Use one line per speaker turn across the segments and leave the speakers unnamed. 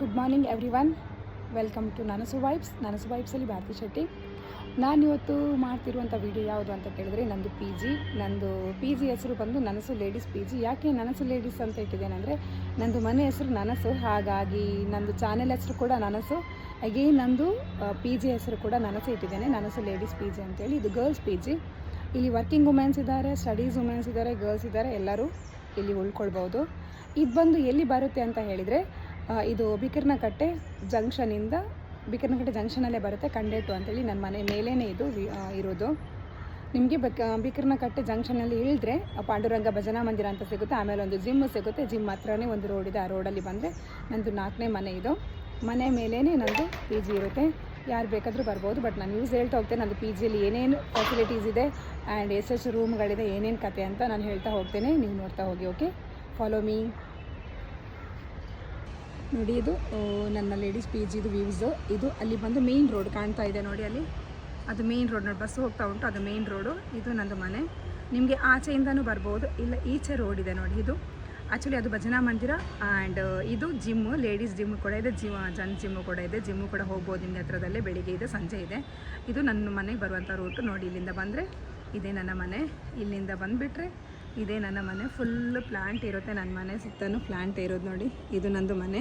Good morning everyone welcome to Nanasu vibes Nanasu ವೈಬ್ಸಲ್ಲಿ Bharati Shetty. ನಾನು ಇವತ್ತು ಮಾಡ್ತಿರುವಂಥ video ಯಾವುದು ಅಂತ ಕೇಳಿದ್ರೆ ನಂದು ಪಿ ಜಿ ನಂದು ಪಿ ಜಿ ಹೆಸರು ಬಂದು ನನಸು ಲೇಡೀಸ್ ಪಿ ಜಿ ಯಾಕೆ ನನಸು ಲೇಡೀಸ್ ಅಂತ ಇಟ್ಟಿದ್ದೇನೆಂದರೆ ನಂದು ಮನೆ ಹೆಸರು ನನಸು ಹಾಗಾಗಿ ನಂದು ಚಾನೆಲ್ ಹೆಸರು ಕೂಡ ನನಸು ಅಗೇನ್ ನಂದು ಪಿ ಜಿ ಹೆಸರು ಕೂಡ ನನಸು ಇಟ್ಟಿದ್ದೇನೆ. ನನಸು ಲೇಡೀಸ್ ಪಿ ಜಿ ಅಂತೇಳಿ. ಇದು ಗರ್ಲ್ಸ್ ಪಿ ಜಿ ಇಲ್ಲಿ ವರ್ಕಿಂಗ್ ವುಮೆನ್ಸ್ ಇದ್ದಾರೆ ಸ್ಟಡೀಸ್ ವುಮೆನ್ಸ್ ಇದ್ದಾರೆ ಗರ್ಲ್ಸ್ ಇದ್ದಾರೆ. ಎಲ್ಲರೂ ಇಲ್ಲಿ ಉಳ್ಕೊಳ್ಬೋದು. ಇದು ಬಂದು ಎಲ್ಲಿ ಬರುತ್ತೆ ಅಂತ ಹೇಳಿದರೆ ಇದು ಬಿಕರ್ನಕಟ್ಟೆ ಜಂಕ್ಷನಿಂದ ಬಿಕರ್ನಕಟ್ಟೆ ಜಂಕ್ಷನಲ್ಲೇ ಬರುತ್ತೆ ಕಂಡೇಟು ಅಂತೇಳಿ ನನ್ನ ಮನೆ ಮೇಲೇ ಇದು ಇರೋದು. ನಿಮಗೆ ಬಕ ಬಿಕರ್ನಕಟ್ಟೆ ಜಂಕ್ಷನಲ್ಲಿ ಇಳಿದ್ರೆ ಪಾಂಡುರಂಗ ಭಜನಾ ಮಂದಿರ ಅಂತ ಸಿಗುತ್ತೆ, ಆಮೇಲೆ ಒಂದು ಜಿಮ್ ಸಿಗುತ್ತೆ, ಜಿಮ್ ಹತ್ರನೇ ಒಂದು ರೋಡ್ ಇದೆ, ಆ ರೋಡಲ್ಲಿ ಬಂದರೆ ನಂದು ನಾಲ್ಕನೇ ಮನೆ ಇದು. ಮನೆ ಮೇಲೇ ನಂದು ಪಿ ಜಿ ಇರುತ್ತೆ. ಯಾರು ಬೇಕಾದರೂ ಬರ್ಬೋದು, ಬಟ್ ನಾನು ಯೂಸ್ ಹೇಳ್ತಾ ಹೋಗ್ತೇನೆ, ನಂದು ಪಿ ಜಿಯಲ್ಲಿ ಏನೇನು ಫೆಸಿಲಿಟೀಸ್ ಇದೆ ಆ್ಯಂಡ್ ಎಷ್ಟೆಷ್ಟು ರೂಮ್ಗಳಿದೆ ಏನೇನು ಕತೆ ಅಂತ ನಾನು ಹೇಳ್ತಾ ಹೋಗ್ತೇನೆ, ನೀವು ನೋಡ್ತಾ ಹೋಗಿ ಓಕೆ ಫಾಲೋ ಮೀ ನೋಡಿ, ಇದು ನನ್ನ ಲೇಡೀಸ್ ಪಿ ಜಿದು ವ್ಯೂಸು ಇದು ಅಲ್ಲಿ ಬಂದು ಮೇಯ್ನ್ ರೋಡ್ ಕಾಣ್ತಾ ಇದೆ ನೋಡಿ ಅಲ್ಲಿ. ಅದು ಮೇಯ್ನ್ ರೋಡ್ ನೋಡಿ ಬಸ್ ಹೋಗ್ತಾ ಉಂಟು, ಅದು ಮೇಯ್ನ್ ರೋಡು ಇದು ನಂದು ಮನೆ. ನಿಮಗೆ ಆಚೆಯಿಂದನೂ ಬರ್ಬೋದು, ಇಲ್ಲ ಈಚೆ ರೋಡ್ ಇದೆ ನೋಡಿ ಇದು. ಆ್ಯಕ್ಚುಲಿ ಅದು ಭಜನಾ ಮಂದಿರ ಆ್ಯಂಡ್ ಇದು ಜಿಮ್ಮು ಲೇಡೀಸ್ ಜಿಮ್ ಕೂಡ ಇದೆ ಜಿಮ್ ಜನ್ ಜಿಮ್ಮು ಕೂಡ ಇದೆ. ಜಿಮ್ಮು ಕೂಡ ಹೋಗ್ಬೋದು ನಿಮಗೆ ಹತ್ರದಲ್ಲೇ, ಬೆಳಿಗ್ಗೆ ಇದೆ, ಸಂಜೆ ಇದೆ. ಇದು ನನ್ನ ಮನೆಗೆ ಬರುವಂಥ ರೂಟು ನೋಡಿ, ಇಲ್ಲಿಂದ ಬಂದರೆ, ಇದೇ ನನ್ನ ಮನೆ. ಇಲ್ಲಿಂದ ಬಂದುಬಿಟ್ರೆ ಇದೇ ನನ್ನ ಮನೆ. ಫುಲ್ಲು ಪ್ಲ್ಯಾಂಟ್ ಇರುತ್ತೆ ನನ್ನ ಮನೆ, ಸುತ್ತಲೂ ಪ್ಲ್ಯಾಂಟ್ ಇರೋದು ನೋಡಿ. ಇದು ನಂದು ಮನೆ.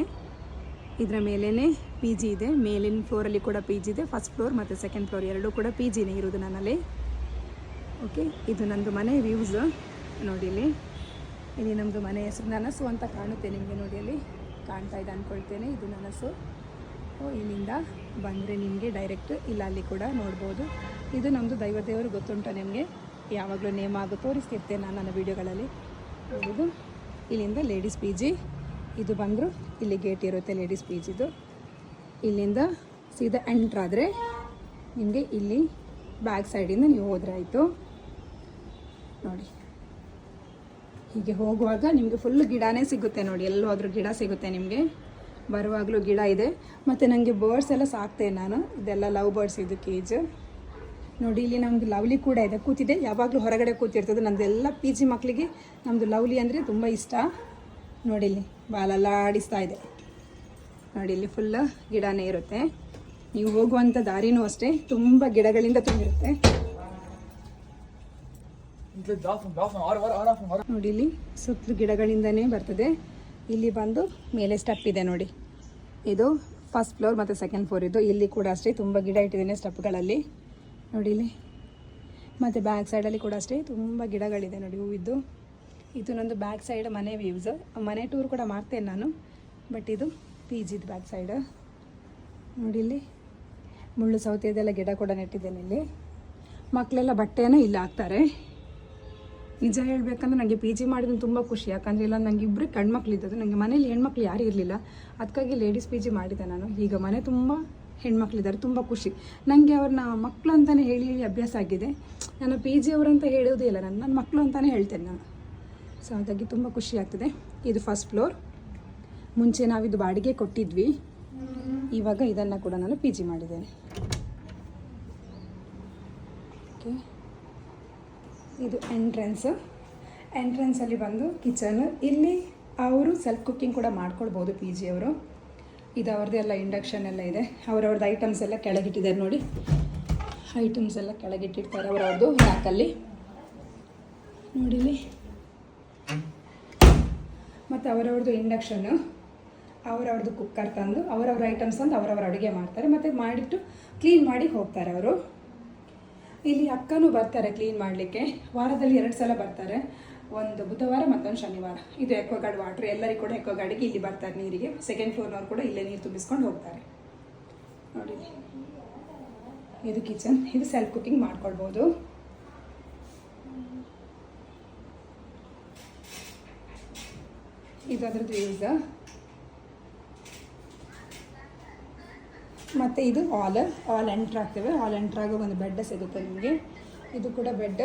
ಇದರ ಮೇಲೇ ಪಿ ಜಿ ಇದೆ. ಮೇಲಿನ ಫ್ಲೋರಲ್ಲಿ ಕೂಡ ಪಿ ಜಿ ಇದೆ. ಫಸ್ಟ್ ಫ್ಲೋರ್ ಮತ್ತು ಸೆಕೆಂಡ್ ಫ್ಲೋರ್ ಎರಡೂ ಕೂಡ ಪಿ ಜಿನೇ ಇರೋದು ನನ್ನಲ್ಲಿ. ಓಕೆ ಇದು ನಂದು ಮನೆ ವ್ಯೂಸ್ ನೋಡಿ ಇಲ್ಲಿ. ಇಲ್ಲಿ ನಮ್ಮದು ಮನೆ ಹೆಸರು ನನಸು ಅಂತ ಕಾಣುತ್ತೆ ನಿಮಗೆ ನೋಡಿ ಅಲ್ಲಿ. ಕಾಣ್ತಾ ಇದೆ ಅಂದ್ಕೊಳ್ತೇನೆ ಇದು ನನಸು. ಓ, ಇಲ್ಲಿಂದ ಬಂದರೆ ನಿಮಗೆ ಡೈರೆಕ್ಟ್ ಇಲ್ಲ, ಅಲ್ಲಿ ಕೂಡ ನೋಡ್ಬೋದು. ಇದು ನಮ್ಮದು ದೈವದೇವರು ಗೊತ್ತುಂಟ ನಿಮಗೆ. ಯಾವಾಗಲೂ ನೇಮ್ ಆಗೋ ತೋರಿಸ್ತಿರ್ತೇನೆ ನಾನು ನನ್ನ ವೀಡಿಯೋಗಳಲ್ಲಿ. ಇದು ಇಲ್ಲಿಂದ ಲೇಡೀಸ್ ಪಿ ಜಿ ಇದು ಬಂದರು, ಇಲ್ಲಿ ಗೇಟ್ ಇರುತ್ತೆ ಲೇಡೀಸ್ ಪಿ ಜಿದು ಇಲ್ಲಿಂದ ಸೀದಾ ಎಂಟ್ರಾದರೆ ನಿಮಗೆ ಇಲ್ಲಿ ಬ್ಯಾಕ್ ಸೈಡಿಂದ ನೀವು ಹೋದ್ರೆ ಆಯಿತು. ನೋಡಿ. ಹೀಗೆ ಹೋಗುವಾಗ ನಿಮಗೆ ಫುಲ್ ಗಿಡನೇ ಸಿಗುತ್ತೆ ನೋಡಿ ಎಲ್ಲೋ ಗಿಡ ಸಿಗುತ್ತೆ ನಿಮಗೆ. ಬರುವಾಗಲೂ ಗಿಡ ಇದೆ. ಮತ್ತು ನನಗೆ ಬರ್ಡ್ಸ್ ಎಲ್ಲ ಸಾಕ್ತೇನೆ ನಾನು. ಇದೆಲ್ಲ ಲವ್ ಬರ್ಡ್ಸ್ ಇದು ಕೇಜ್ ನೋಡಿ ಇಲ್ಲಿ ನಮ್ದು ಲವ್ಲಿ ಕೂಡ ಇದೆ. ಕೂತಿದೆ. ಯಾವಾಗಲೂ ಹೊರಗಡೆ ಕೂತಿರ್ತದೆ. ನಮ್ಮದೆಲ್ಲ ಪಿ ಜಿ ಮಕ್ಕಳಿಗೆ ನಮ್ಮದು ಲವ್ಲಿ ಅಂದರೆ ತುಂಬ ಇಷ್ಟ. ನೋಡಿ ಇಲ್ಲಿ ಬಾಲೆಲ್ಲ ಆಡಿಸ್ತಾ ಇದೆ. ನೋಡಿ ಇಲ್ಲಿ ಫುಲ್ ಗಿಡನೇ ಇರುತ್ತೆ. ನೀವು ಹೋಗುವಂಥ ದಾರಿನೂ ಅಷ್ಟೇ. ತುಂಬ ಗಿಡಗಳಿಂದ ತುಂಬಿರುತ್ತೆ. ನೋಡಿ ಇಲ್ಲಿ ಸುತ್ತಲೂ ಗಿಡಗಳಿಂದನೇ ಬರ್ತದೆ. ಇಲ್ಲಿ ಬಂದು ಮೇಲೆ ಸ್ಟೆಪ್ ಇದೆ ನೋಡಿ. ಇದು ಫಸ್ಟ್ ಫ್ಲೋರ್ ಮತ್ತು ಸೆಕೆಂಡ್ ಫ್ಲೋರ್ ಇದು ಇಲ್ಲಿ ಕೂಡ ಅಷ್ಟೇ. ತುಂಬ ಗಿಡ ಇಟ್ಟಿದ್ದೇನೆ ಸ್ಟೆಪ್ಗಳಲ್ಲಿ ನೋಡಿ ಇಲ್ಲಿ ಮತ್ತು ಬ್ಯಾಕ್ ಸೈಡಲ್ಲಿ ಕೂಡ ಅಷ್ಟೇ, ತುಂಬ ಗಿಡಗಳಿದೆ ನೋಡಿ ಹೂವಿದ್ದು. ಇದು ನಂದು ಬ್ಯಾಕ್ ಸೈಡ್ ಮನೆ ವ್ಯೂಸ್ ಮನೆ ಟೂರ್ ಕೂಡ ಮಾಡ್ತೇನೆ ನಾನು ಬಟ್ ಇದು ಪಿ ಜಿದು ಬ್ಯಾಕ್ ಸೈಡ್ ನೋಡಿ ಇಲ್ಲಿ ಮುಳ್ಳು ಸೌತೆದೆಲ್ಲ ಗಿಡ ಕೂಡ ನೆಟ್ಟಿದ್ದೇನೆ ಇಲ್ಲಿ. ಮಕ್ಕಳೆಲ್ಲ ಬಟ್ಟೆಯನ್ನು ಇಲ್ಲಿ ಹಾಕ್ತಾರೆ. ನಿಜ ಹೇಳ್ಬೇಕಂದ್ರೆ ನನಗೆ ಪಿ ಜಿ ಮಾಡಿದ್ರೆ ತುಂಬ ಖುಷಿ, ಯಾಕಂದರೆ ಇಲ್ಲ ನನಗೆ ಇಬ್ಬರು ಗಂಡ್ಮಕ್ಳಿದ್ದದ್ದು ನನಗೆ ಮನೇಲಿ ಹೆಣ್ಮಕ್ಳು ಯಾರೂ ಇರಲಿಲ್ಲ. ಅದಕ್ಕಾಗಿ ಲೇಡೀಸ್ ಪಿ ಜಿ ಮಾಡಿದ್ದೆ ನಾನು. ಈಗ ಮನೆ ತುಂಬ ಹೆಣ್ಮಕ್ಳಿದ್ದಾರೆ, ತುಂಬ ಖುಷಿ. ನನಗೆ ಅವ್ರನ್ನ ಮಕ್ಕಳು ಅಂತಲೇ ಹೇಳಿ ಹೇಳಿ ಅಭ್ಯಾಸ ಆಗಿದೆ. ನಾನು ಪಿ ಜಿ ಅವರಂತ ಹೇಳೋದೇ ಇಲ್ಲ, ನಾನು ನನ್ನ ಮಕ್ಕಳು ಅಂತಲೇ ಹೇಳ್ತೇನೆ ನಾನು. ಸೊ ಹಾಗಾಗಿ ತುಂಬ ಖುಷಿ ಆಗ್ತದೆ. ಇದು ಫಸ್ಟ್ ಫ್ಲೋರ್ ಮುಂಚೆ ನಾವಿದು ಬಾಡಿಗೆ ಕೊಟ್ಟಿದ್ವಿ. ಇವಾಗ ಇದನ್ನು ಕೂಡ ನಾನು ಪಿ ಜಿ ಮಾಡಿದ್ದೇನೆ. ಓಕೆ ಇದು ಎಂಟ್ರೆನ್ಸ್ ಎಂಟ್ರೆನ್ಸಲ್ಲಿ ಬಂದು ಕಿಚನ್ ಇಲ್ಲಿ ಅವರು ಸೆಲ್ಫ್ ಕುಕ್ಕಿಂಗ್ ಕೂಡ ಮಾಡ್ಕೊಳ್ಬೋದು ಪಿ ಜಿ ಅವರು. ಇದು ಅವ್ರದ್ದು ಎಲ್ಲ ಇಂಡಕ್ಷನ್ ಎಲ್ಲ ಇದೆ. ಅವ್ರವ್ರದ್ದು ಐಟಮ್ಸ್ ಎಲ್ಲ ಕೆಳಗಿಟ್ಟಿದ್ದಾರೆ ನೋಡಿ. ಐಟಮ್ಸ್ ಎಲ್ಲ ಕೆಳಗಿಟ್ಟಿರ್ತಾರೆ ಅವರವ್ರದ್ದು ರ್ಯಾಕಲ್ಲಿ ನೋಡಿಲಿ ಮತ್ತು ಅವರವ್ರದ್ದು ಇಂಡಕ್ಷನ್ನು ಅವರವ್ರದ್ದು ಕುಕ್ಕರ್ ತಂದು ಅವರವ್ರ ಐಟಮ್ಸ್ ತಂದು ಅವರವ್ರ ಅಡುಗೆ ಮಾಡ್ತಾರೆ. ಮತ್ತು ಮಾಡಿಟ್ಟು ಕ್ಲೀನ್ ಮಾಡಿ ಹೋಗ್ತಾರೆ ಅವರು. ಇಲ್ಲಿ ಅಕ್ಕನೂ ಬರ್ತಾರೆ ಕ್ಲೀನ್ ಮಾಡಲಿಕ್ಕೆ. ವಾರದಲ್ಲಿ ಎರಡು ಸಲ ಬರ್ತಾರೆ. ಒಂದು ಬುಧವಾರ ಮತ್ತೊಂದು ಶನಿವಾರ. ಇದು ಎಕ್ವಗಾರ್ಡ್ ವಾಟ್ರ್ ಎಲ್ಲರಿಗೂ ಕೂಡ ಎಕ್ವಗಾರ್ಡಿಗೆ ಇಲ್ಲಿ ಬರ್ತಾರೆ ನೀರಿಗೆ. ಸೆಕೆಂಡ್ ಫ್ಲೋರ್ನವ್ರು ಕೂಡ ಇಲ್ಲೇ ನೀರು ತುಂಬಿಸ್ಕೊಂಡು ಹೋಗ್ತಾರೆ. ನೋಡಿ. ಇದು ಕಿಚನ್ ಇದು ಸೆಲ್ಫ್ ಕುಕಿಂಗ್ ಮಾಡ್ಕೊಳ್ಬೋದು. ಇದು ಅದ್ರದ್ದು ಯೂಸ್ ಮತ್ತು ಇದು ಆಲ್ ಆಲ್ ಎಂಟ್ರ್ ಆಗ್ತೇವೆ. ಹಾಲ್ ಎಂಟ್ರ್ ಆಗೋ ಒಂದು ಬೆಡ್ ಸಿಗುತ್ತೆ ನಿಮಗೆ. ಇದು ಕೂಡ ಬೆಡ್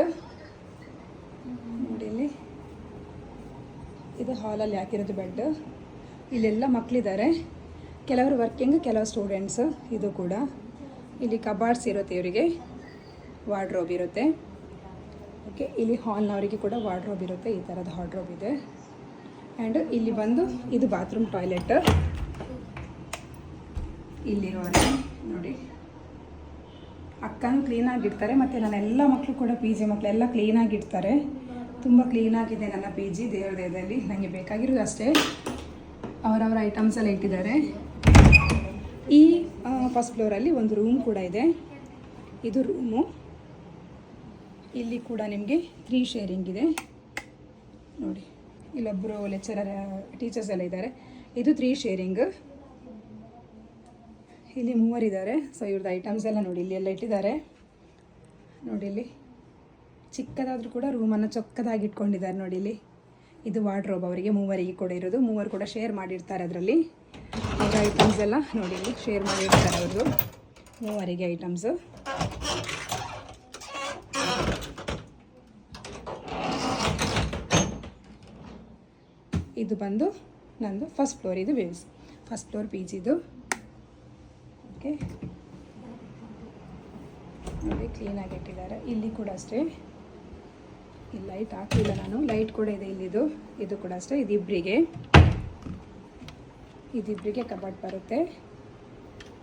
ನೋಡಿ ಇಲ್ಲಿ ಇದು ಹಾಲಲ್ಲಿ ಹಾಕಿರೋದು ಬೆಡ್ ಇಲ್ಲೆಲ್ಲ ಮಕ್ಕಳಿದ್ದಾರೆ ಕೆಲವರು ವರ್ಕಿಂಗ್ ಕೆಲವು ಸ್ಟೂಡೆಂಟ್ಸ್ ಇದು ಕೂಡ. ಇಲ್ಲಿ ಕಬಾರ್ಡ್ಸ್ ಇರುತ್ತೆ ಇವರಿಗೆ. ವಾರ್ಡ್ರೋಬ್ ಇರುತ್ತೆ. ಓಕೆ ಇಲ್ಲಿ ಹಾಲ್ನವರಿಗೆ ಕೂಡ ವಾರ್ಡ್ರೋಬ್ ಇರುತ್ತೆ. ಈ ಥರದ ವಾರ್ಡ್ರೋಬ್ ಇದೆ. ಆ್ಯಂಡ್ ಇಲ್ಲಿ ಬಂದು ಇದು ಬಾತ್ರೂಮ್ ಟಾಯ್ಲೆಟ್ ಇಲ್ಲಿರೋ ನೋಡಿ. ಅಕ್ಕನೂ ಕ್ಲೀನಾಗಿಡ್ತಾರೆ ಮತ್ತು ನನ್ನ ಎಲ್ಲ ಮಕ್ಕಳು ಕೂಡ ಪಿ ಜಿ ಮಕ್ಕಳೆಲ್ಲ ಕ್ಲೀನಾಗಿಡ್ತಾರೆ ತುಂಬ ಕ್ಲೀನಾಗಿದೆ ನನ್ನ ಪಿ ಜಿ ದೇವರದಲ್ಲಿ ನನಗೆ ಬೇಕಾಗಿರೋದು ಅಷ್ಟೇ. ಅವರವರ ಐಟಮ್ಸ್ ಎಲ್ಲ ಇಟ್ಟಿದ್ದಾರೆ. ಈ ಫಸ್ಟ್ ಫ್ಲೋರಲ್ಲಿ ಒಂದು ರೂಮ್ ಕೂಡ ಇದೆ. ಇದು ರೂಮು ಇಲ್ಲಿ ಕೂಡ ನಿಮಗೆ ತ್ರೀ ಶೇರಿಂಗ್ ಇದೆ. ನೋಡಿ ಇಲ್ಲೊಬ್ಬರು ಲೆಕ್ಚರರ್ ಟೀಚರ್ಸ್ ಎಲ್ಲ ಇದ್ದಾರೆ. ಇದು ತ್ರೀ ಶೇರಿಂಗ್ ಇಲ್ಲಿ ಮೂವರಿದ್ದಾರೆ ಸೊ ಇವ್ರದ್ದು ಐಟಮ್ಸ್ ಎಲ್ಲ ನೋಡಿ, ಇಲ್ಲಿ ಎಲ್ಲ ಇಟ್ಟಿದ್ದಾರೆ. ನೋಡಿ ಇಲ್ಲಿ. ಚಿಕ್ಕದಾದರೂ ಕೂಡ ರೂಮನ್ನು ಚೊಕ್ಕದಾಗಿ ಇಟ್ಕೊಂಡಿದ್ದಾರೆ ನೋಡಿ ಇಲ್ಲಿ. ಇದು ವಾರ್ಡ್ರೋಬ್ ಅವರಿಗೆ ಮೂವರಿಗೆ ಕೂಡ ಇರೋದು ಮೂವರು ಕೂಡ ಶೇರ್ ಮಾಡಿರ್ತಾರೆ ಅದರಲ್ಲಿ. ಅವರ ಐಟಮ್ಸ್ ಎಲ್ಲ ನೋಡಿ ಇಲ್ಲಿ ಶೇರ್ ಮಾಡಿರ್ತಾರೆ ಅವರು ಮೂವರಿಗೆ ಐಟಮ್ಸು ಇದು ಬಂದು ನಂದು ಫಸ್ಟ್ ಫ್ಲೋರ್ ಇದು ವ್ಯೂಸ್ ಫಸ್ಟ್ ಫ್ಲೋರ್ ಪಿ ಜಿದು ಓಕೆ. ನೋಡಿ ಕ್ಲೀನಾಗಿ ಇಟ್ಟಿದ್ದಾರೆ. ಇಲ್ಲಿ ಕೂಡ ಅಷ್ಟೇ. ಇಲ್ಲಿ ಲೈಟ್ ಹಾಕಲಿಲ್ಲ ನಾನು. ಲೈಟ್ ಕೂಡ ಇದೆ ಇಲ್ಲಿದು. ಇದು ಕೂಡ ಅಷ್ಟೇ. ಇದಿಬ್ಬರಿಗೆ ಇದಿಬ್ಬರಿಗೆ ಕಬಾಟ್ ಬರುತ್ತೆ.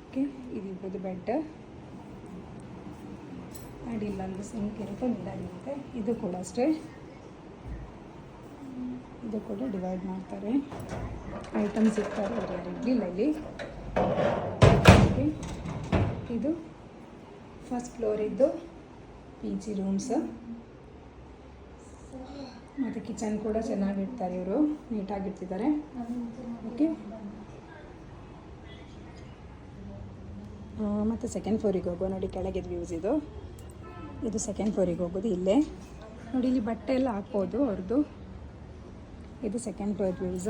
ಓಕೆ ಇದಿಬ್ಬರದು ಬೆಡ್ ಆ್ಯಂಡ್ ಇಲ್ಲೊಂದು ಸಿಂಕ್ ಇರುತ್ತೆ ಮಿರರ್ ಇರುತ್ತೆ. ಇದು ಕೂಡ ಅಷ್ಟೇ. ಇದು ಕೂಡ ಡಿವೈಡ್ ಮಾಡ್ತಾರೆ. ಐಟಮ್ಸ್ ಇರ್ತಾರೆ ಇರಲಿಲ್ಲ ಇಲ್ಲಿ ಓಕೆ ಇದು ಫಸ್ಟ್ ಫ್ಲೋರಿದ್ದು ಪಿ ಜಿ ರೂಮ್ಸ್ ಮತ್ತು ಕಿಚನ್ ಕೂಡ ಚೆನ್ನಾಗಿರ್ತಾರೆ ಇವರು. ನೀಟಾಗಿರ್ತಿದ್ದಾರೆ ಓಕೆ ಮತ್ತು ಸೆಕೆಂಡ್ ಫ್ಲೋರಿಗೆ ಹೋಗೋ ನೋಡಿ, ಕೆಳಗೆ ವ್ಯೂಸ್ ಇದು. ಇದು ಸೆಕೆಂಡ್ ಫ್ಲೋರಿಗೆ ಹೋಗೋದು ಇಲ್ಲೇ. ನೋಡಿ, ಇಲ್ಲಿ ಬಟ್ಟೆ ಎಲ್ಲ ಹಾಕ್ಬೋದು ಅವ್ರದ್ದು ಇದು ಸೆಕೆಂಡ್ ಫ್ಲೋರ್ ವ್ಯೂಸ್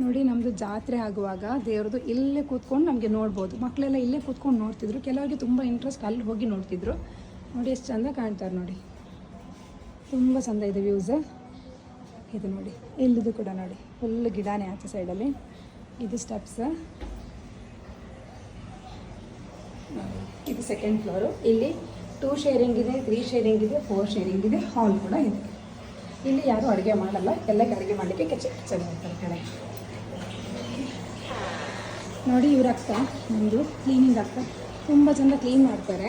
ನೋಡಿ ನಮ್ಮದು ಜಾತ್ರೆ ಆಗುವಾಗ ದೇವ್ರದ್ದು ಇಲ್ಲೇ ಕೂತ್ಕೊಂಡು ನಮಗೆ ನೋಡ್ಬೋದು. ಮಕ್ಕಳೆಲ್ಲ ಇಲ್ಲೇ ಕೂತ್ಕೊಂಡು ನೋಡ್ತಿದ್ರು. ಕೆಲವರಿಗೆ ತುಂಬ ಇಂಟ್ರೆಸ್ಟ್ ಅಲ್ಲಿ ಹೋಗಿ ನೋಡ್ತಿದ್ರು. ನೋಡಿ, ಎಷ್ಟು ಚಂದ ಕಾಣ್ತಾರೆ ನೋಡಿ. ತುಂಬ ಚಂದ ಇದೆ ವ್ಯೂಸ್ ಇದು ನೋಡಿ, ಇಲ್ಲಿದು ಕೂಡ ನೋಡಿ. ಫುಲ್ ಗಿಡನೇ ಆಚೆ ಸೈಡಲ್ಲಿ ಇದು ಸ್ಟೆಪ್ಸ್ ಇದು ಸೆಕೆಂಡ್ ಫ್ಲೋರು ಇಲ್ಲಿ ಟೂ ಶೇರಿಂಗ್ ಇದೆ ತ್ರೀ ಶೇರಿಂಗ್ ಇದೆ ಫೋರ್ ಶೇರಿಂಗ್ ಇದೆ ಹಾಲ್ ಕೂಡ ಇದೆ. ಇಲ್ಲಿ ಯಾರೂ ಅಡುಗೆ ಮಾಡಲ್ಲ. ಎಲ್ಲ ಅಡುಗೆ ಮಾಡಲಿಕ್ಕೆ ಕಿಚನ್ ಕಿಚನ್ ಮಾಡ್ತಾರೆ ಕೆಳಗೆ ನೋಡಿ ಇವ್ರ ಅಕ್ಕ ನಮ್ಮದು ಕ್ಲೀನಿಂಗ್ ಅಕ್ಕ. ತುಂಬ ಚೆಂದ ಕ್ಲೀನ್ ಮಾಡ್ತಾರೆ.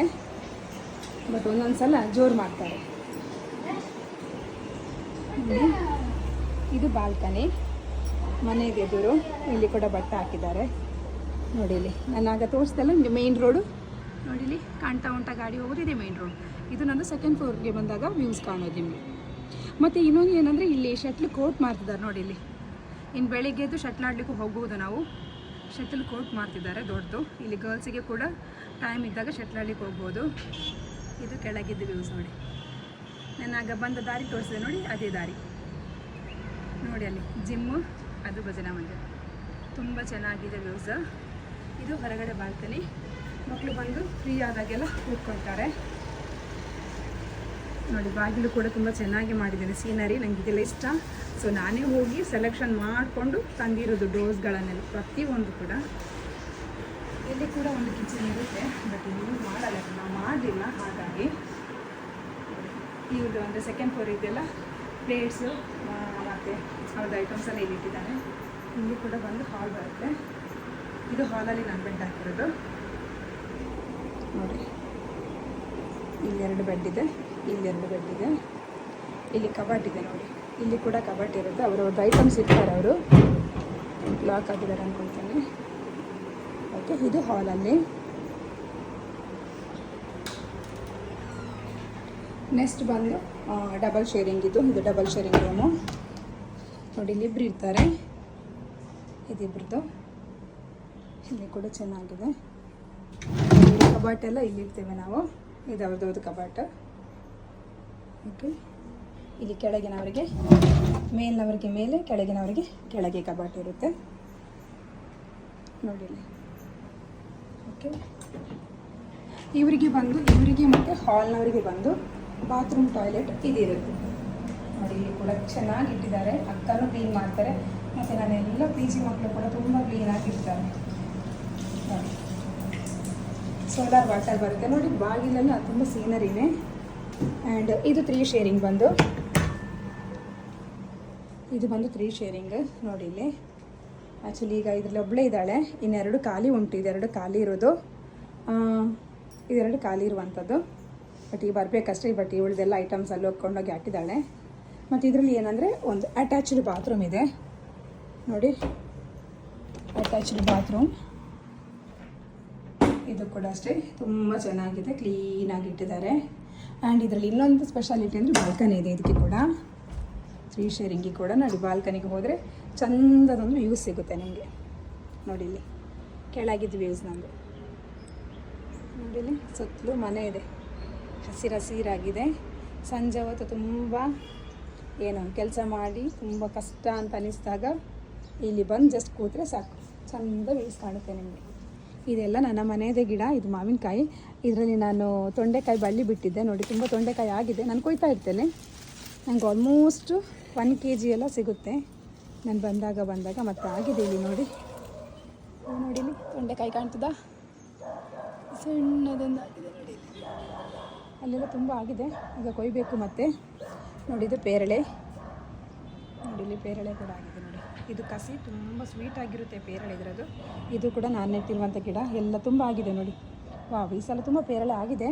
ಬಟ್ ಒಂದೊಂದು ಸಲ ಜೋರು ಮಾಡ್ತಾರೆ. ಇದು ಬಾಲ್ಕನಿ. ಮನೆಗೆ ಎದುರು. ಇಲ್ಲಿ ಕೂಡ ಬಟ್ಟೆ ಹಾಕಿದ್ದಾರೆ. ನೋಡಿಲಿ ನಾನು ಆಗ ತೋರಿಸ್ದಲ್ಲ ನಿಮಗೆ ಮೇಯ್ನ್ ರೋಡು ನೋಡಿಲಿ ಕಾಣ್ತಾ ಉಂಟ ಗಾಡಿ ಹೋಗೋದು, ಇದೆ ಮೇಯ್ನ್ ರೋಡ್ ಇದು ನಂದು ಸೆಕೆಂಡ್ ಫ್ಲೋರ್ಗೆ ಬಂದಾಗ ವ್ಯೂಸ್ ಕಾಣೋದು ನಿಮಗೆ. ಮತ್ತು ಇನ್ನೊಂದು ಏನಂದರೆ ಇಲ್ಲಿ ಶಟ್ಲ್ ಕೋರ್ಟ್ ಮಾಡ್ತಿದ್ದಾರೆ ನೋಡಿ ಇಲ್ಲಿ. ಇನ್ನು ಬೆಳಿಗ್ಗೆದ್ದು ಶಟ್ಲ್ ಆಡಲಿಕ್ಕೂ ಹೋಗ್ಬೋದು ನಾವು. ಶಟಲ್ ಕೋರ್ಟ್ ಮಾಡ್ತಿದ್ದಾರೆ, ದೊಡ್ಡದು. ಇಲ್ಲಿ ಗರ್ಲ್ಸಿಗೆ ಕೂಡ ಟೈಮ್ ಇದ್ದಾಗ ಶಟಲ್ ಆಡ್ಲಿಕ್ಕೆ ಹೋಗ್ಬೋದು. ಇದು ಕೆಳಗಿದ್ದು ವ್ಯೂಸ್ ನೋಡಿ. ನಾನು ಆಗ ಬಂದ ದಾರಿ ತೋರಿಸಿದೆ ನೋಡಿ, ಅದೇ ದಾರಿ. ನೋಡಿ ಅಲ್ಲಿ ಜಿಮ್ಮು ಅದು ಭಜನಾ ಮಂದಿರ. ತುಂಬ ಚೆನ್ನಾಗಿದೆ ವ್ಯೂಸ್ ಇದು ಹೊರಗಡೆ ಬಾಲ್ಕನಿ ಮಕ್ಕಳು ಬಂದು ಫ್ರೀ ಆದಾಗೆಲ್ಲ ಕೂತ್ಕೊಳ್ತಾರೆ. ನೋಡಿ, ಬಾಗಿಲು ಕೂಡ ತುಂಬ ಚೆನ್ನಾಗಿ ಮಾಡಿದ್ದೇನೆ ಸೀನರಿ ನನಗೆ ಇದೆಲ್ಲ ಇಷ್ಟ. ಸೊ ನಾನೇ ಹೋಗಿ ಸೆಲೆಕ್ಷನ್ ಮಾಡಿಕೊಂಡು ತಂದಿರೋದು ಡೋಸ್ಗಳನ್ನೆಲ್ಲ ಪ್ರತಿಯೊಂದು ಕೂಡ. ಇಲ್ಲಿ ಕೂಡ ಒಂದು ಕಿಚನ್ ಇರುತ್ತೆ ಬಟ್ ಇನ್ನೂ ಮಾಡಲ್ಲ ನಾವು ಮಾಡಲಿಲ್ಲ ಹಾಗಾಗಿ. ಇವ್ರದ್ದು ಅಂದರೆ ಸೆಕೆಂಡ್ ಫ್ಲೋರ್ ಇದೆಲ್ಲ ಪ್ಲೇಟ್ಸು ಮತ್ತು ಅವ್ರದ್ದು ಐಟಮ್ಸ್ ಎಲ್ಲ ಇಲ್ಲಿ ಇಟ್ಟಿದ್ದಾರೆ. ಇಲ್ಲಿ ಕೂಡ ಬಂದು ಹಾಲ್ ಬರುತ್ತೆ. ಇದು ಹಾಲಲ್ಲಿ ನಾನು ಬೆಡ್ ಹಾಕಿರೋದು. ನೋಡಿ. ಇಲ್ಲಿ ಎರಡು ಬೆಡ್ ಇದೆ, ಇಲ್ಲಿ ಎರಡು ಬೆಡ್ ಇದೆ. ಇಲ್ಲಿ ಕಬಾಟ್ ಇದೆ ನೋಡಿ. ಇಲ್ಲಿ ಕೂಡ ಕಬಾಟ್ ಇರುತ್ತೆ. ಅವರು ಒಂದು ಐಟಮ್ಸ್ ಇರ್ತಾರೆ ಅವರು. ಲಾಕ್ ಆಗಿದ್ದಾರೆ ಅಂದ್ಕೊಳ್ತೀನಿ ಓಕೆ ಇದು ಹಾಲಲ್ಲಿ ನೆಕ್ಸ್ಟ್ ಬಂದು ಡಬಲ್ ಶೇರಿಂಗ್ ಇದು. ಇದು ಡಬಲ್ ಶೇರಿಂಗ್ ರೂಮು ನೋಡಿ ಇಲ್ಲಿ ಇಬ್ರು ಇರ್ತಾರೆ. ಇದಿಬ್ರದ್ದು ಇಲ್ಲಿ ಕೂಡ ಚೆನ್ನಾಗಿದೆ. ಕಬಾಟ್ ಎಲ್ಲ ಇಲ್ಲಿ ಇಡ್ತೇವೆ ನಾವು. ಇದು ಅವ್ರದ್ದು ಕಬಾಟ್. ಓಕೆ ಇಲ್ಲಿ ಕೆಳಗಿನವರಿಗೆ, ಮೇಲಿನವರಿಗೆ ಮೇಲೆ, ಕೆಳಗಿನವರಿಗೆ ಕೆಳಗೆ ಕಬಾಟ್ ಇರುತ್ತೆ. ನೋಡಿ ಓಕೆ ಇವರಿಗೆ ಬಂದು, ಇವರಿಗೆ ಮತ್ತು ಹಾಲ್ನವರಿಗೆ ಬಂದು ಬಾತ್ರೂಮ್ ಟಾಯ್ಲೆಟ್ ಇದಿರುತ್ತೆ. ನೋಡಿ, ಇಲ್ಲಿ ಕೂಡ ಚೆನ್ನಾಗಿ ಇಟ್ಟಿದ್ದಾರೆ. ಅಕ್ಕನೂ ಕ್ಲೀನ್ ಮಾಡ್ತಾರೆ. ಮತ್ತು ನಾನೆಲ್ಲ ಪಿ ಜಿ ಮಕ್ಕಳು ಕೂಡ ತುಂಬ ಕ್ಲೀನಾಗಿರ್ತಾರೆ ನೋಡಿ. ಸೋಲಾರ್ ವಾಟರ್ ಬರುತ್ತೆ. ನೋಡಿ, ಬಾಗಿಲೆಲ್ಲ ತುಂಬ ಸೀನರಿನೇ ಆ್ಯಂಡ್ ಇದು ತ್ರೀ ಶೇರಿಂಗ್ ಬಂದು. ಇದು ಬಂದು ತ್ರೀ ಶೇರಿಂಗ್ ನೋಡಿ ಇಲ್ಲಿ. ಆ್ಯಕ್ಚುಲಿ ಈಗ ಇದರಲ್ಲಿ ಒಬ್ಬಳೇ ಇದ್ದಾಳೆ, ಇನ್ನೆರಡು ಖಾಲಿ ಉಂಟು, ಇದೆರಡು ಖಾಲಿ ಇರೋದು. ಇದೆರಡು ಖಾಲಿ ಇರುವಂಥದ್ದು. ಬಟ್ ಈಗ ಬರಬೇಕಷ್ಟೇ ಬಟ್ ಇವಳದೆಲ್ಲ ಐಟಮ್ಸ್ ಅಲ್ಲಿ ಹೋಗ್ಕೊಂಡೋಗಿ ಹಾಕಿದ್ದಾಳೆ. ಮತ್ತು ಇದರಲ್ಲಿ ಏನಂದರೆ ಒಂದು ಅಟ್ಯಾಚ್ಡ್ ಬಾತ್ರೂಮ್ ಇದೆ. ನೋಡಿ ಅಟ್ಯಾಚ್ಡ್ ಬಾತ್ರೂಮ್ ಇದು ಕೂಡ ಅಷ್ಟೇ, ತುಂಬ ಚೆನ್ನಾಗಿದೆ ಕ್ಲೀನಾಗಿ ಇಟ್ಟಿದ್ದಾರೆ. ಆ್ಯಂಡ್ ಇದರಲ್ಲಿ ಇನ್ನೊಂದು ಸ್ಪೆಷಾಲಿಟಿ ಅಂದರೆ ಬಾಲ್ಕನಿ ಇದೆ, ಇದಕ್ಕೆ ಕೂಡ. ತ್ರೀ ಶೇರಿಂಗಿಗೆ ಕೂಡ ನೋಡಿ ಬಾಲ್ಕನಿಗೆ ಹೋದರೆ ಚಂದದೊಂದು ವ್ಯೂ ಸಿಗುತ್ತೆ ನಿಮಗೆ. ನೋಡಿ ಇಲ್ಲಿ. ಕೆಳಗಿದ್ದು ವ್ಯೂಸ್ ನಮ್ಮದು ನೋಡಿಲಿ ಸುತ್ತಲೂ ಮನೆ ಇದೆ. ಹಸಿರು ಹಸಿರಾಗಿದೆ ಸಂಜೆ ಹೊತ್ತು ತುಂಬ ಏನು ಕೆಲಸ ಮಾಡಿ ತುಂಬ ಕಷ್ಟ ಅಂತ ಅನಿಸಿದಾಗ ಇಲ್ಲಿ ಬಂದು ಜಸ್ಟ್ ಕೂತ್ರೆ ಸಾಕು. ಚಂದ ವ್ಯೂಸ್ ಕಾಣುತ್ತೆ ನಿಮಗೆ. ಇದೆಲ್ಲ ನನ್ನ ಮನೆಯದೇ ಗಿಡ, ಇದು ಮಾವಿನಕಾಯಿ. ಇದರಲ್ಲಿ ನಾನು ತೊಂಡೆಕಾಯಿ ಬಳ್ಳಿ ಬಿಟ್ಟಿದ್ದೆ. ನೋಡಿ ತುಂಬ ತೊಂಡೆಕಾಯಿ ಆಗಿದೆ. ನಾನು ಕೊಯ್ತಾ ಇರ್ತೇನೆ. ನಂಗೆ ಆಲ್ಮೋಸ್ಟು ಒನ್ ಕೆ ಜಿ ಎಲ್ಲ ಸಿಗುತ್ತೆ. ನಾನು ಬಂದಾಗ ಬಂದಾಗ ಮತ್ತೆ ಆಗಿದೆ ಇಲ್ಲಿ ನೋಡಿ. ನೋಡಿ ಇಲ್ಲಿ ತೊಂಡೆಕಾಯಿ ಕಾಣ್ತದಾ? ಸಣ್ಣದೊಂದು ಆಗಿದೆ ನೋಡಿ. ಅಲ್ಲೆಲ್ಲ ತುಂಬ ಆಗಿದೆ. ಈಗ ಕೊಯ್ಬೇಕು ಮತ್ತೆ. ನೋಡಿ ಪೇರಳೆ. ನೋಡಿ ಇಲ್ಲಿ ಪೇರಳೆ ಕೂಡ ಆಗಿದೆ ನೋಡಿ. ಇದು ಕಸಿ ತುಂಬ ಸ್ವೀಟ್ ಆಗಿರುತ್ತೆ ಪೇರಳೆ ಇದರದು ಇದು ಕೂಡ ನಾನು ನೆಟ್ಟಿರುವಂಥ ಗಿಡ. ಎಲ್ಲ ತುಂಬ ಆಗಿದೆ ನೋಡಿ. ವಾವ್ ಈ ಸಲ ತುಂಬ ಪೇರಳೆ ಆಗಿದೆ.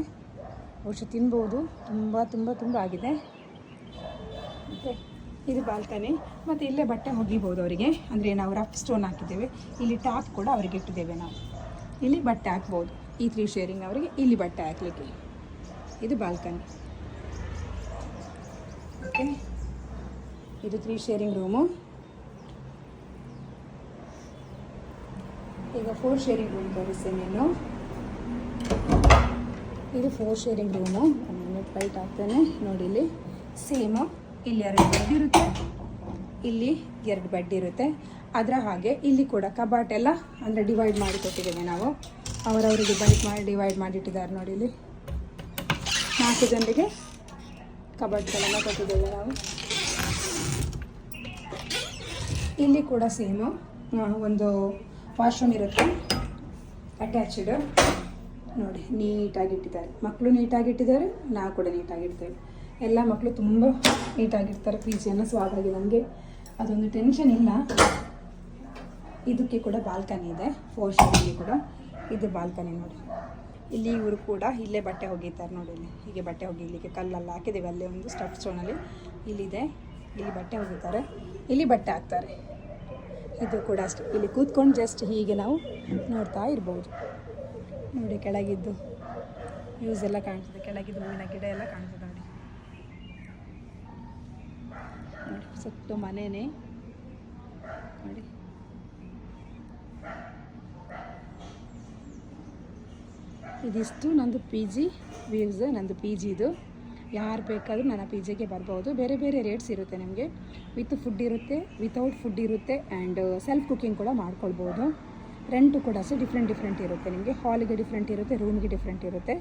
ಬಹುಶಃ ತಿನ್ಬೋದು. ತುಂಬ ತುಂಬ ತುಂಬ ಆಗಿದೆ. ಇದು ಬಾಲ್ಕನಿ. ಮತ್ತು ಇಲ್ಲೇ ಬಟ್ಟೆ ಒಗಿಬೋದು ಅವರಿಗೆ. ಅಂದರೆ ನಾವು ರಫ್ ಸ್ಟೋನ್ ಹಾಕಿದ್ದೇವೆ. ಇಲ್ಲಿ ಟಾಪ್ ಕೂಡ ಅವರಿಗೆ ಇಟ್ಟಿದ್ದೇವೆ ನಾವು. ಇಲ್ಲಿ ಬಟ್ಟೆ ಹಾಕ್ಬೋದು. ಈ ತ್ರೀ ಶೇರಿಂಗ್ ಅವರಿಗೆ ಇಲ್ಲಿ ಬಟ್ಟೆ ಹಾಕಲಿಕ್ಕೆ. ಇದು ಬಾಲ್ಕನಿ. ಓಕೆ. ಇದು ತ್ರೀ ಶೇರಿಂಗ್ ರೂಮು ಈಗ ಫೋರ್ ಶೇರಿಂಗ್ ರೂಮ್ ತೋರಿಸಿ ನೀನು. ಇದು four sharing room minute fight ಹಾಕ್ತೇನೆ ನೋಡಿ ಇಲ್ಲಿ. ಸೇಮು ಇಲ್ಲಿ ಎರಡು ಬೆಡ್ ಇರುತ್ತೆ. ಇಲ್ಲಿ ಎರಡು ಬೆಡ್ ಇರುತ್ತೆ. ಅದರ ಹಾಗೆ ಇಲ್ಲಿ ಕೂಡ ಕಬಾಟ್ ಎಲ್ಲ ಅಂದರೆ ಡಿವೈಡ್ ಮಾಡಿ ಕೊಟ್ಟಿದ್ದೇವೆ ನಾವು. ಅವರವರು ಡಿವೈಡ್ ಮಾಡಿ ಡಿವೈಡ್ ಮಾಡಿಟ್ಟಿದ್ದಾರೆ ನೋಡಿ ಇಲ್ಲಿ. ನಾಲ್ಕು ಜನರಿಗೆ ಕಬಾಟ್ಗಳೆಲ್ಲ ಕೊಟ್ಟಿದ್ದೇವೆ ನಾವು. ಇಲ್ಲಿ ಕೂಡ ಸೇಮು ಒಂದು ವಾಶ್ರೂಮ್ ಇರುತ್ತೆ. ಅಟ್ಯಾಚ್ಡ್ ನೋಡಿ, ನೀಟಾಗಿ ಇಟ್ಟಿದ್ದಾರೆ. ಮಕ್ಕಳು ನೀಟಾಗಿ ಇಟ್ಟಿದ್ದಾರೆ, ನಾವು ಕೂಡ ನೀಟಾಗಿ ಇಡ್ತೇವೆ. ಎಲ್ಲ ಮಕ್ಕಳು ತುಂಬ ನೀಟಾಗಿರ್ತಾರೆ. ಪಿ ಜಿಯನ್ನು ಸೊ ಹಾಗಾಗಿ ನಮಗೆ. ಅದೊಂದು ಟೆನ್ಷನ್ ಇಲ್ಲ. ಇದಕ್ಕೆ ಕೂಡ ಬಾಲ್ಕನಿ ಇದೆ. ಫೋರ್ ಕೂಡ ಇದು ಬಾಲ್ಕನಿ ನೋಡಿ. ಇಲ್ಲಿ ಇವರು ಕೂಡ ಇಲ್ಲೇ ಬಟ್ಟೆ ಒಗಿತಾರೆ ನೋಡಿ ಇಲ್ಲಿ. ಹೀಗೆ ಬಟ್ಟೆ ಒಗಿಲಿಕ್ಕೆ ಕಲ್ಲಲ್ಲಿ ಹಾಕಿದ್ದೀವಿ ಅಲ್ಲೇ ಒಂದು ಸ್ಟಫ್ ಸ್ಟೋನಲ್ಲಿ ಇಲ್ಲಿದೆ. ಇಲ್ಲಿ ಬಟ್ಟೆ ಒಗಿತಾರೆ ಇಲ್ಲಿ ಬಟ್ಟೆ ಹಾಕ್ತಾರೆ. ಇದು ಕೂಡ ಅಷ್ಟೆ. ಇಲ್ಲಿ ಕೂತ್ಕೊಂಡು ಜಸ್ಟ್ ಹೀಗೆ ನಾವು ನೋಡ್ತಾ ಇರ್ಬೋದು. ನೋಡಿ ಕೆಳಗಿದ್ದು ಯೂಸ್ ಎಲ್ಲ ಕಾಣ್ತದೆ. ಕೆಳಗಿದ್ದು ಹೂವಿನ ಗಿಡ ಎಲ್ಲ ಕಾಣ್ತದೆ. ನೋಡಿ ಸುತ್ತ ಮನೆಯೇ ನೋಡಿ. ಇದಿಷ್ಟು ನಂದು ಪಿ ಜಿ ವ್ಯೂಸ್ ನಂದು ಪಿ ಜಿದು ಯಾರು ಬೇಕಾದರೂ ನನ್ನ ಪಿ ಜಿಗೆ ಬರ್ಬೋದು. ಬೇರೆ ಬೇರೆ ರೇಟ್ಸ್ ಇರುತ್ತೆ ನಿಮಗೆ. ವಿತ್ ಫುಡ್ ಇರುತ್ತೆ ವಿತೌಟ್ ಫುಡ್ ಇರುತ್ತೆ ಆ್ಯಂಡ್ ಸೆಲ್ಫ್ ಕುಕಿಂಗ್ ಕೂಡ ಮಾಡ್ಕೊಳ್ಬೋದು. ರೆಂಟು ಕೂಡ ಅಷ್ಟೇ ಡಿಫ್ರೆಂಟ್ ಡಿಫ್ರೆಂಟ್ ಇರುತ್ತೆ ನಿಮಗೆ. ಹಾಲಿಗೆ ಡಿಫ್ರೆಂಟ್ ಇರುತ್ತೆ ರೂಮ್ಗೆ ಡಿಫ್ರೆಂಟ್ ಇರುತ್ತೆ.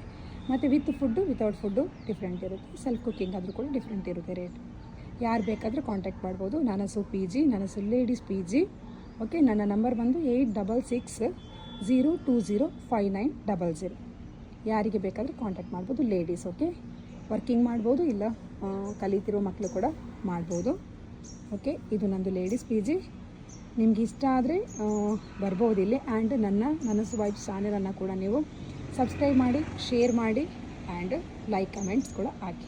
ಮತ್ತು with food without food different ಇರುತ್ತೆ. ಸೆಲ್ಫ್ ಕುಕಿಂಗ್ ಆದರೂ ಕೂಡ ಡಿಫ್ರೆಂಟ್ ಇರುತ್ತೆ ರೇಟ್ ಯಾರು ಬೇಕಾದರೂ ಕಾಂಟ್ಯಾಕ್ಟ್ ಮಾಡ್ಬೋದು. ನನ್ನ ಹೆಸರು ಪಿ ಜಿ ನನ್ನ ಹೆಸರು ಲೇಡೀಸ್ ಪಿ ಜಿ ಓಕೆ ನನ್ನ ನಂಬರ್ ಬಂದು eight double six zero two zero five nine double zero ಯಾರಿಗೆ ಬೇಕಾದರೂ ಕಾಂಟ್ಯಾಕ್ಟ್ ಮಾಡ್ಬೋದು ಲೇಡೀಸ್ ಓಕೆ ವರ್ಕಿಂಗ್ ಮಾಡ್ಬೋದು ಇಲ್ಲ ಕಲಿತಿರೋ ಮಕ್ಕಳು ಕೂಡ ಮಾಡ್ಬೋದು. ಓಕೆ ಇದು ನಂದು ಲೇಡೀಸ್ ಪಿ ಜಿ ನಿಮ್ಗೆ ಇಷ್ಟ ಆದರೆ ಬರ್ಬೋದು ಇಲ್ಲಿ. ಆ್ಯಂಡ್ ನನ್ನ ನನಸು ವೈಫ್ ಚಾನೆಲನ್ನು ಕೂಡ ನೀವು ಸಬ್ಸ್ಕ್ರೈಬ್ ಮಾಡಿ ಶೇರ್ ಮಾಡಿ ಆ್ಯಂಡ್ ಲೈಕ್ ಕಮೆಂಟ್ಸ್ ಕೂಡ ಹಾಕಿ.